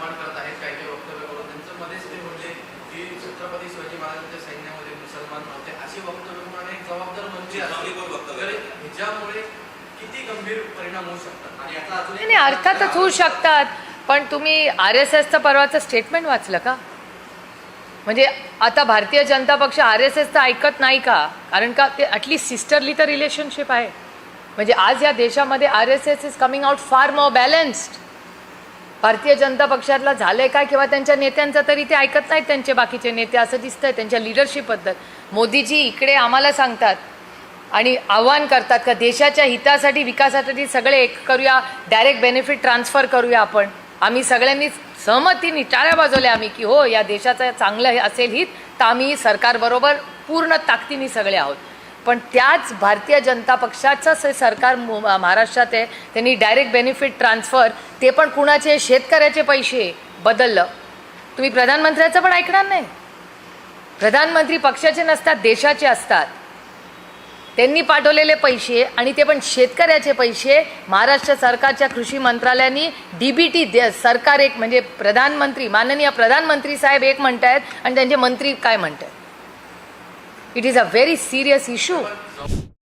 निर्माण करत आहेत काही काही वक्तव्य करून त्यांचं मध्येच ते म्हणजे की छत्रपती शिवाजी महाराजांच्या सैन्यामध्ये मुसलमान होते असे वक्तव्य म्हणून एक जबाबदार मंत्री ह्याच्यामुळे किती गंभीर परिणाम होऊ शकतात? आणि याचा अजून अर्थातच होऊ शकतात पण तुम्ही आर एस एसचं परवाचं स्टेटमेंट वाचलं का? म्हणजे आता भारतीय जनता पक्ष आर एस एसचं ऐकत नाही का? कारण का ते ॲटलीस्ट सिस्टरली तर रिलेशनशिप आहे. म्हणजे आज या देशामध्ये R S S is coming out far more balanced Bharatiya Janata पक्षातला झालंय काय किंवा त्यांच्या नेत्यांचं तरी ते ऐकत नाहीत त्यांचे बाकीचे नेते असं दिसतंय. त्यांच्या लिडरशिपबद्दल मोदीजी इकडे आम्हाला सांगतात आणि आव्हान करतात का देशाच्या हितासाठी विकासासाठी सगळे एक करूया डायरेक्ट बेनिफिट ट्रान्सफर करूया आपण. आम्ही सगळ्यांनी सहमतीने टाळ्या बाजवल्या आम्ही की हो या देशाचं चांगलं असेल हित तर आम्ही सरकारबरोबर पूर्ण ताकदीने सगळे आहोत. पण त्याच भारतीय जनता पक्षाचंच हे सरकार महाराष्ट्रात आहे. त्यांनी डायरेक्ट बेनिफिट ट्रान्सफर ते पण कुणाचे शेतकऱ्याचे पैसे बदललं. तुम्ही प्रधानमंत्र्याचं पण ऐकणार नाही. प्रधानमंत्री पक्षाचे नसतात देशाचे असतात. त्यांनी पाठवलेले पैसे आणि ते पण शेतकऱ्याचे पैसे महाराष्ट्र सरकारच्या कृषी मंत्रालयाने डीबीटी दे सरकार एक म्हणजे प्रधानमंत्री माननीय प्रधानमंत्री साहेब एक म्हणत आहेत आणि त्यांचे मंत्री काय म्हणत आहेत It is a very serious issue.